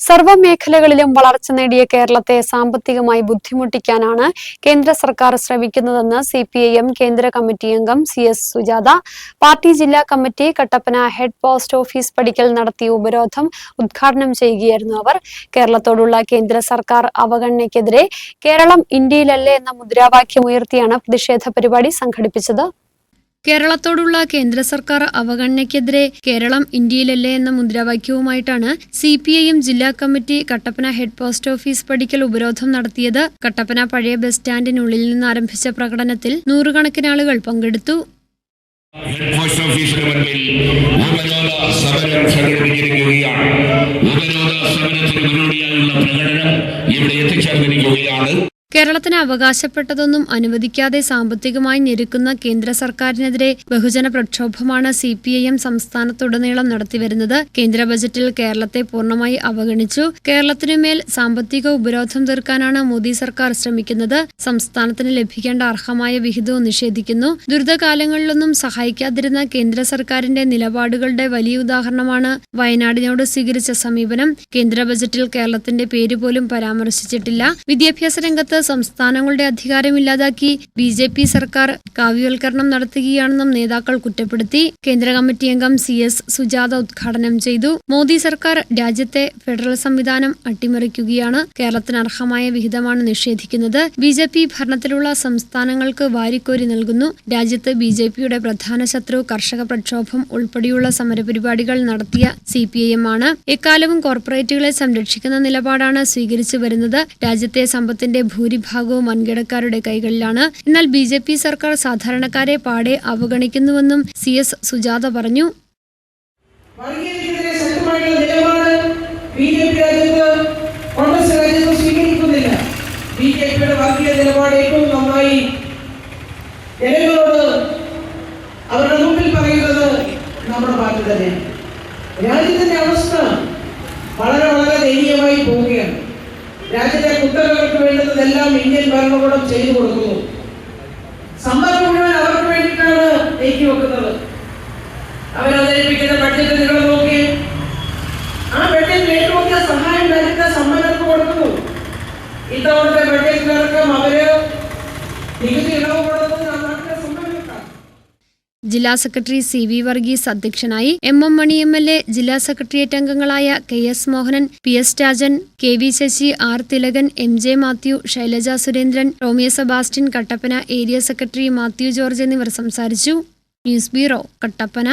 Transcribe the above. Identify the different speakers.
Speaker 1: സർവമേഖലകളിലും വളർച്ച നേടിയ കേരളത്തെ സാമ്പത്തികമായി ബുദ്ധിമുട്ടിക്കാനാണ് കേന്ദ്ര സർക്കാർ ശ്രമിക്കുന്നതെന്ന് സി പി ഐ എം കേന്ദ്ര കമ്മിറ്റി അംഗം സി എസ് സുജാത. പാർട്ടി ജില്ലാ committee Kattappana head post office പടിക്കൽ നടത്തിയ ഉപരോധം ഉദ്ഘാടനം ചെയ്യുകയായിരുന്നു അവർ. കേരളത്തോടുള്ള കേന്ദ്ര സർക്കാർ അവഗണനയ്ക്കെതിരെ കേരളം ഇന്ത്യയിലല്ലേ എന്ന മുദ്രാവാക്യം ഉയർത്തിയാണ് പ്രതിഷേധ പരിപാടി സംഘടിപ്പിച്ചത്. കേരളത്തോടുള്ള കേന്ദ്ര സർക്കാർ അവഗണനയ്ക്കെതിരെ കേരളം ഇന്ത്യയിലല്ലേ എന്ന മുദ്രാവാക്യവുമായിട്ടാണ് സി പി ഐ എം ജില്ലാ committee Kattappana head post office പടിക്കൽ ഉപരോധം നടത്തിയത്. കട്ടപ്പന പഴയ ബസ് സ്റ്റാൻഡിനുള്ളിൽ നിന്ന് ആരംഭിച്ച പ്രകടനത്തിൽ നൂറുകണക്കിന് ആളുകൾ പങ്കെടുത്തു.
Speaker 2: ഹെഡ് പോസ്റ്റ് ഓഫീസിന് സമരം ഉപരോധ സമരത്തിന് മുന്നോടിയായുള്ള പ്രകടനം ഇവിടെ എത്തിച്ചേർന്നിരിക്കുകയാണ്.
Speaker 1: കേരളത്തിന് അവകാശപ്പെട്ടതൊന്നും അനുവദിക്കാതെ സാമ്പത്തികമായി ഞെരുക്കുന്ന കേന്ദ്ര സർക്കാരിനെതിരെ ബഹുജന പ്രക്ഷോഭമാണ് സി പി ഐ എം സംസ്ഥാനത്തുടനീളം നടത്തിവരുന്നത്. കേന്ദ്ര ബജറ്റിൽ കേരളത്തെ പൂർണമായി അവഗണിച്ചു. കേരളത്തിനുമേൽ സാമ്പത്തിക ഉപരോധം തീർക്കാനാണ് മോദി സർക്കാർ ശ്രമിക്കുന്നത്. സംസ്ഥാനത്തിന് ലഭിക്കേണ്ട അർഹമായ വിഹിതവും നിഷേധിക്കുന്നു. ദുരിതകാലങ്ങളിലൊന്നും സഹായിക്കാതിരുന്ന കേന്ദ്ര സർക്കാരിന്റെ നിലപാടുകളുടെ വലിയ ഉദാഹരണമാണ് വയനാടിനോട് സ്വീകരിച്ച സമീപനം. കേന്ദ്ര ബജറ്റിൽ കേരളത്തിന്റെ പേര് പോലും പരാമർശിച്ചിട്ടില്ല. വിദ്യാഭ്യാസ രംഗത്ത് സംസ്ഥാനങ്ങളുടെ അധികാരം ഇല്ലാതാക്കി ബി ജെ പി സർക്കാർ കാവ്യവൽക്കരണം നടത്തുകയാണെന്നും നേതാക്കൾ കുറ്റപ്പെടുത്തി. കേന്ദ്ര കമ്മിറ്റി അംഗം സി എസ് സുജാത ഉദ്ഘാടനം ചെയ്തു. മോദി സർക്കാർ രാജ്യത്തെ ഫെഡറൽ സംവിധാനം അട്ടിമറിക്കുകയാണ്. കേരളത്തിന് അർഹമായ വിഹിതമാണ് നിഷേധിക്കുന്നത്. ബി ജെ പി ഭരണത്തിലുള്ള സംസ്ഥാനങ്ങൾക്ക് വാരിക്കോരി നൽകുന്നു. രാജ്യത്ത് ബി ജെ പിയുടെ പ്രധാന ശത്രു കർഷക പ്രക്ഷോഭം ഉൾപ്പെടെയുള്ള സമരപരിപാടികൾ നടത്തിയ സി പി ഐ എം ആണ്. എക്കാലവും കോർപ്പറേറ്റുകളെ സംരക്ഷിക്കുന്ന നിലപാടാണ് സ്വീകരിച്ചു വരുന്നത്. രാജ്യത്തെ സമ്പത്തിന്റെ ഭൂരിഭാഗവും വൻകിടക്കാരുടെ കൈകളിലാണ്. എന്നാൽ ബി ജെ പി സർക്കാർ സാധാരണക്കാരെ പാടെ അവഗണിക്കുന്നുവെന്നും സി എസ് സുജാത പറഞ്ഞു.
Speaker 3: ബി വർഗീയ അവരുടെ മുമ്പിൽ പറയുന്നത് നമ്മുടെ രാജ്യത്തിന്റെ അവസ്ഥ വളരെ വളരെ ദയനീയമായി പോവുകയാണ്. രാജ്യത്തെ കുത്തകൾക്ക് വേണ്ടുന്നതെല്ലാം ഇന്ത്യൻ ഭരണകൂടം ചെയ്തു കൊടുക്കുന്നു. സമ്പത്ത് മുഴുവൻ അവർക്ക് വേണ്ടിയിട്ടാണ് നീക്കി വെക്കുന്നത്. അവരവതരിപ്പിക്കുന്ന ബഡ്ജറ്റ് നിങ്ങൾ നോക്കി. ആ ബഡ്ജറ്റിൽ ഏറ്റവും സഹായം നൽകുന്ന സമ്പന്നർക്ക് കൊടുക്കുന്നു. ഇത്തവണത്തെ ബഡ്ജറ്റിലടക്കം അവർ
Speaker 1: ജില്ലാ സെക്രട്ടറി സി വി വർഗീസ് അധ്യക്ഷനായി M M Mani M L A ജില്ലാ സെക്രട്ടേറിയറ്റ് അംഗങ്ങളായ K S Mohanan P S Rajan K V Sasi R Thilakan M J Mathew Shailaja Surendran Romiya Sebastian Kattappana area secretary Mathew George എന്നിവർ സംസാരിച്ചു. News bureau Kattappana.